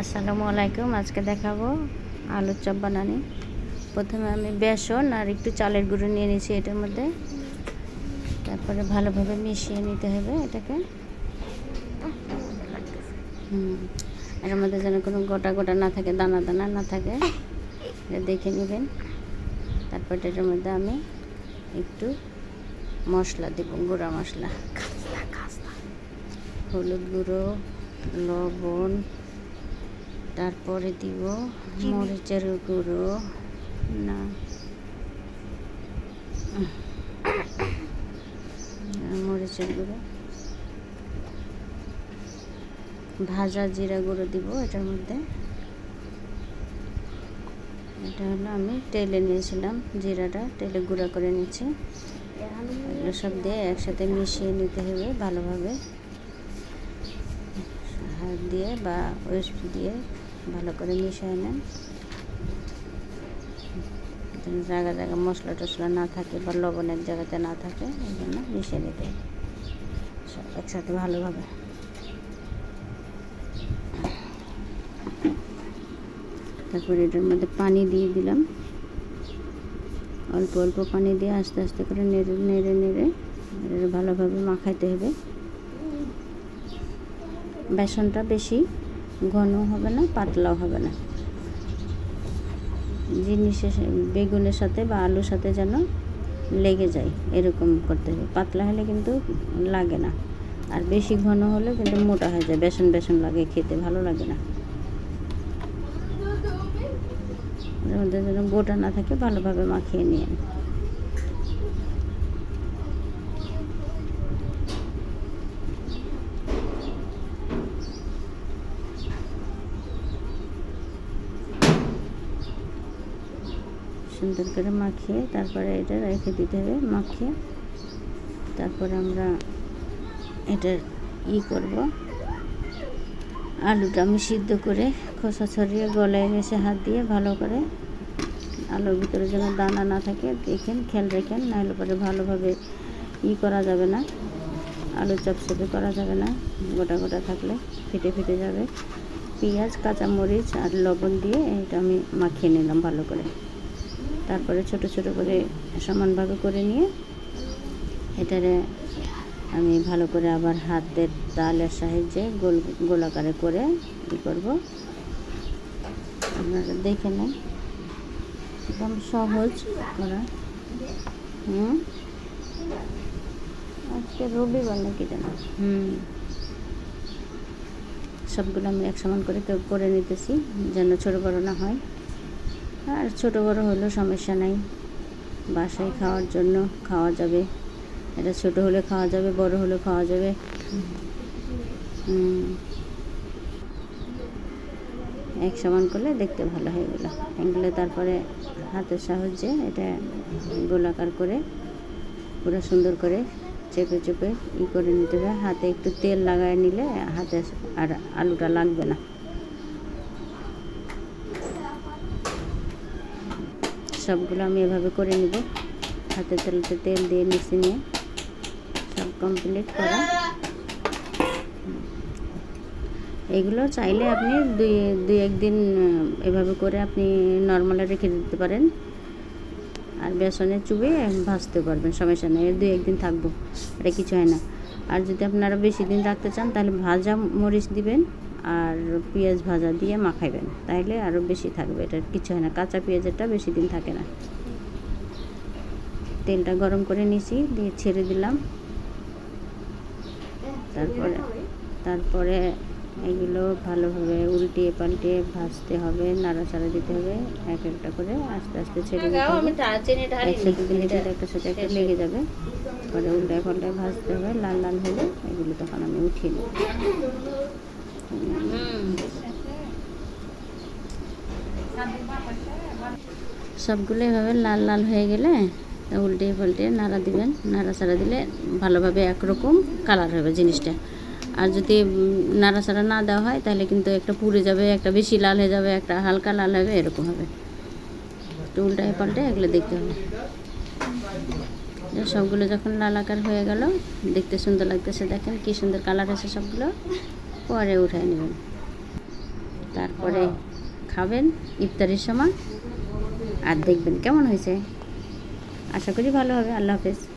আসসালামু আলাইকুম আজকে দেখাবো আলুর চপ বানানি। প্রথমে আমি বেসন আর একটু চালের গুঁড়ো নিয়ে নিয়েছি এটার মধ্যে। তারপরে ভালোভাবে মিশিয়ে নিতে হবে এটাকে। হুম এর মধ্যে যেন কোনো গোটা গোটা না থাকে দানা দানা না থাকে এটা দেখে নেবেন। তারপর এটার মধ্যে আমি একটু মশলা দেব গুঁড়া মশলা। হলুদ গুঁড়ো লবণ তারপরে দিব মরিচের গুঁড়ো। না। মরিচের গুঁড়ো। ভাজা জিরা গুঁড়ো দিব এটার মধ্যে। এটা হলো আমি তেলে নিয়েছিলাম জিরাটা তেলে গুঁড়া করে নিচ্ছি এগুলো সব দিয়ে একসাথে মিশিয়ে নিতে হবে ভালোভাবে। হাত দিয়ে বা ওয়েস্ট দিয়ে ভালো করে মিশিয়ে নেন। জায়গা জায়গা মশলা টশলা না থাকে বা লবণ এক জায়গাতে না থাকে, এই জন্য মিশিয়ে নিতে সব একসাথে ভালোভাবে। তারপরে এটার মধ্যে পানি দিয়ে দিলাম। অল্প অল্প পানি দিয়ে আস্তে আস্তে করে নেড়ে নেড়ে নেড়ে ভালোভাবে মাখাইতে হবে। বেসনটা বেশি। ঘন হবে না, পাতলাও হবে না। জিনিসের বেগুনের সাথে বা আলুর সাথে যেন লেগে যায়, এরকম করতে হবে পাতলা হলে কিন্তু লাগে না। আর বেশি ঘন হলে কিন্তু মোটা হয়ে যায়, বেসন বেসন লাগে খেতে, ভালো লাগে না। মধ্যে যেন গোটা না থাকে, ভালোভাবে মাখিয়ে নিয়ে। সুন্দর করে মাখিয়ে তারপরে এটা রেখে দিতে হবে, মাখিয়ে। তারপরে আমরা এটা ই করব। আলুটা আমি সিদ্ধ করে খোসা ছড়িয়ে গলায় মেশে হাত দিয়ে ভালো করে আলুর ভিতরে যেন দানা না থাকে, দেখেন, খেয়াল রেখেন, নাহলে পরে ভালোভাবে ই করা যাবে না, আলু চপচপে করা যাবে না, গোটা গোটা থাকলে ফেটে ফেটে যাবে। পেঁয়াজ, কাঁচামরিচ আর লবণ দিয়ে এটা আমি মাখিয়ে নিলাম ভালো করে। তারপরে ছোট ছোট করে সমানভাবে করে নিয়ে এটারে আমি ভালো করে আবার হাতের তালের সাহায্যে গোল, গোলাকারে করে ই করব। আপনারা দেখে নেন। একদম সহজ করা হুম? আজকে রবিবার নাকি জানো। হুম। সবগুলো আমি এক সমান করে করে নিতেছি, যেন ছোটো বড়ো না হয়। আর ছোটো বড়ো হলেও সমস্যা নাই। বাসায় খাওয়ার জন্য খাওয়া যাবে। এটা ছোট হলে খাওয়া যাবে, বড় হলে খাওয়া যাবে। এক সমান করলে দেখতে ভালো হয়ে গেলো। এগুলো তারপরে হাতের সাহায্যে এটা গোলাকার করে, পুরো সুন্দর করে চেপে চেপে ই করে নিতে হবে। হাতে একটু তেল লাগায় নিলে হাতে আর আলুটা লাগবে না। সবগুলো আমি এভাবে করে নিব। হাতে তেলতে তেল দিয়ে মিশিয়ে নিয়ে সব কমপ্লিট করা। এগুলো চাইলে আপনি দুই দুই একদিন এভাবে করে আপনি নর্মালে রেখে দিতে পারেন। আর বেসনে চুবে ভাজতে পারবেন, সমস্যা নেই দুই একদিন থাকব, এটা কিছু হয় না। আর যদি আপনারা বেশি দিন রাখতে চান, তাহলে ভাজা মরিচ দিবেন আর পেঁয়াজ ভাজা দিয়ে মাখাইবেন তাহলে আরও বেশি থাকবে, এটা কিছু হয় না, কাঁচা পেঁয়াজেরটা বেশি দিন থাকে না। তেলটা গরম করে নিছি, দিয়ে ছেড়ে দিলাম। তারপরে তারপরে এগুলো ভালোভাবে উল্টিয়ে পাল্টিয়ে ভাজতে হবে নাড়াচাড়া দিতে হবে এক একটা করে আস্তে আস্তে ছেড়ে দিতে হবে। একসাথে দিলে কিন্তু একটা সাথে একটা লেগে যাবে। পরে উল্টায় পাল্টায় ভাজতে হবে লাল লাল হলে এগুলো তখন আমি উঠিয়ে নেব। সবগুলো এভাবে লাল লাল হয়ে গেলে উল্টে পাল্টে নাড়া দিবেন। নাড়াচাড়া দিলে ভালোভাবে একরকম কালার হবে জিনিসটা। আর যদি নাড়াচাড়া না দেওয়া হয়, তাহলে কিন্তু একটা পুড়ে যাবে, একটা বেশি লাল হয়ে যাবে, একটা হালকা লাল হবে, এরকম হবে। একটু উল্টায় পাল্টে এগুলো দেখতে হবে। সবগুলো যখন লাল আকার হয়ে গেল, দেখতে সুন্দর লাগতেছে, দেখেন কি সুন্দর কালার আছে সবগুলো, পরে উঠায় নেবেন। তারপরে খাবেন ইফতারের সময়, আর দেখবেন কেমন হয়েছে। আশা করি ভালো হবে, আল্লাহ হাফেজ।